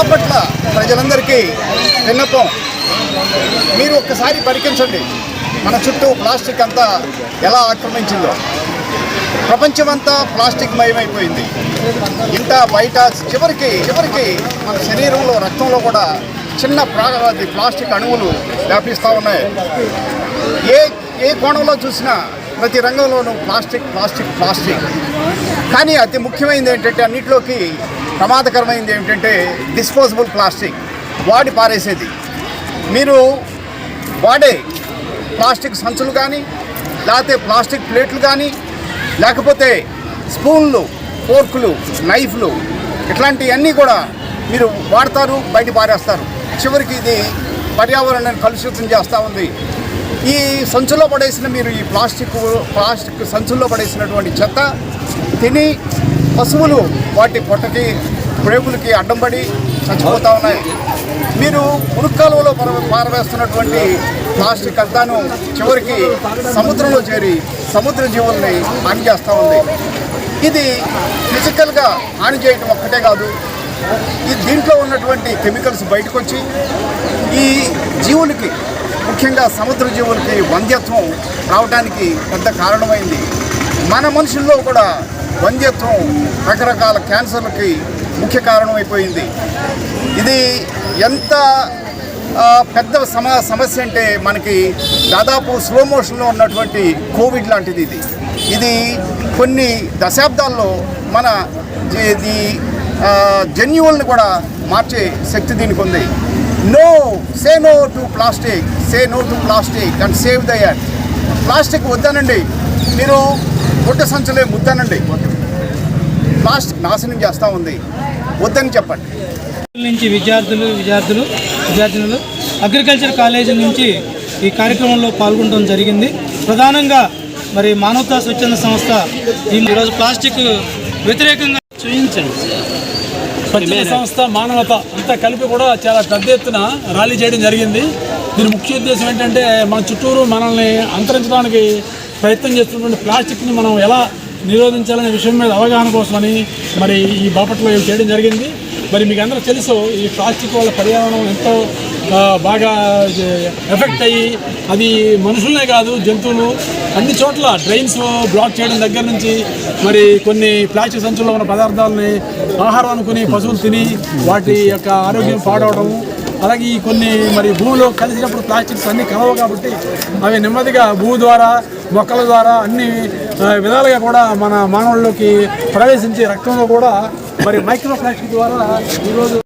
చివరికి విన్నపం మీరు ఒక్కసారి పరికించండి. మన చుట్టూ ప్లాస్టిక్ అంతా ఎలా ఆక్రమించిందో. ప్రపంచమంతా ప్లాస్టిక్ మయమైపోయింది. ఇంట బయట చివరికి చివరికి మన శరీరంలో రక్తంలో కూడా చిన్న ప్రాగది ప్లాస్టిక్ అణువులు వ్యాపిస్తూ ఉన్నాయి. ఏ ఏ కోణంలో చూసినా ప్రతి రంగంలోనూ ప్లాస్టిక్ ప్లాస్టిక్ ప్లాస్టిక్. కానీ అతి ముఖ్యమైనది ఏంటంటే అన్నింటిలోకి ప్రమాదకరమైనది ఏమిటంటే డిస్పోజబుల్ ప్లాస్టిక్. వాడి పారేసేది. మీరు వాడే ప్లాస్టిక్ సంచులు కానీ లేకపోతే ప్లాస్టిక్ ప్లేట్లు కానీ లేకపోతే స్పూన్లు ఫోర్కులు నైఫ్లు ఇట్లాంటివన్నీ కూడా మీరు వాడతారు బయట పారేస్తారు. చివరికి ఇది పర్యావరణాన్ని కలుషితం చేస్తూ ఉంది. ఈ సంచుల్లో పడేసిన మీరు ఈ ప్లాస్టిక్ ప్లాస్టిక్ సంచుల్లో పడేసినటువంటి చెత్త తిని పశువులు వాటి పొట్టకి ప్రేగులకి అడ్డం పడి చచ్చిపోతూ ఉన్నాయి. మీరు మునుక్కాలువలో పారవేస్తున్నటువంటి ప్లాస్టిక్ అంతాను చివరికి సముద్రంలో చేరి సముద్ర జీవుల్ని హాని చేస్తూ ఉంది. ఇది ఫిజికల్గా హాని చేయటం ఒక్కటే కాదు. ఈ దీంట్లో ఉన్నటువంటి కెమికల్స్ బయటకు వచ్చి ఈ జీవులకి ముఖ్యంగా సముద్ర జీవులకి వంద్యత్వం రావడానికి పెద్ద కారణమైంది. మన మనుషుల్లో కూడా వంద్యత్వం రకరకాల క్యాన్సర్లకి ముఖ్య కారణమైపోయింది. ఇది ఎంత పెద్ద సమ సమస్య అంటే మనకి దాదాపు స్లో మోషన్లో ఉన్నటువంటి కోవిడ్ లాంటిది ఇది. ఇది కొన్ని దశాబ్దాల్లో మన ఇది జన్యువుల్ని కూడా మార్చే శక్తి దీనికి ఉంది. No say no to plastic say no to plastic and save the earth plastic వద్దనండి. మీరు గుడ్డ సంచులే ముద్దనండి. ప్లాస్టిక్ నాశనం చేస్తూ ఉంది. వద్దని చెప్పండి. నుంచి విద్యార్థులు విద్యార్థులు విద్యార్థినులు అగ్రికల్చర్ కాలేజీ నుంచి ఈ కార్యక్రమంలో పాల్గొనడం జరిగింది. ప్రధానంగా మరి మానవతా స్వచ్ఛంద సంస్థ ఈ- ఈరోజు ప్లాస్టిక్ వ్యతిరేకంగా చూపించండి స్వచ్ఛంద సంస్థ మానవత అంతా కలిపి కూడా చాలా పెద్ద ఎత్తున ర్యాలీ చేయడం జరిగింది. దీని ముఖ్య ఉద్దేశం ఏంటంటే మన చుట్టూరు మనల్ని అంతరించడానికి ప్రయత్నం చేస్తున్నటువంటి ప్లాస్టిక్ని మనం ఎలా నిరోధించాలనే విషయం మీద అవగాహన కోసమని మరి ఈ బాపట్లో ఇవి చేయడం జరిగింది. మరి మీకు అందరూ తెలుసు ఈ ప్లాస్టిక్ వల్ల పర్యావరణం ఎంతో బాగా ఎఫెక్ట్ అయ్యి అది మనుషులనే కాదు జంతువులు అన్ని చోట్ల డ్రైన్స్ బ్లాక్ చేయడం దగ్గర నుంచి మరి కొన్ని ప్లాస్టిక్ సంచుల్లో ఉన్న పదార్థాలని ఆహారం అనుకుని పశువులు తిని వాటి యొక్క ఆరోగ్యం పాడవడం అలాగే ఈ కొన్ని మరి భూమిలో కలిసినప్పుడు ప్లాస్టిక్స్ అన్ని కలవు కాబట్టి అవి నెమ్మదిగా భూమి ద్వారా మొక్కల ద్వారా అన్ని విధాలుగా కూడా మన మానవుల్లోకి ప్రవేశించి రక్తంలో కూడా మరి మైక్రో ప్లాస్టిక్ ద్వారా ఈరోజు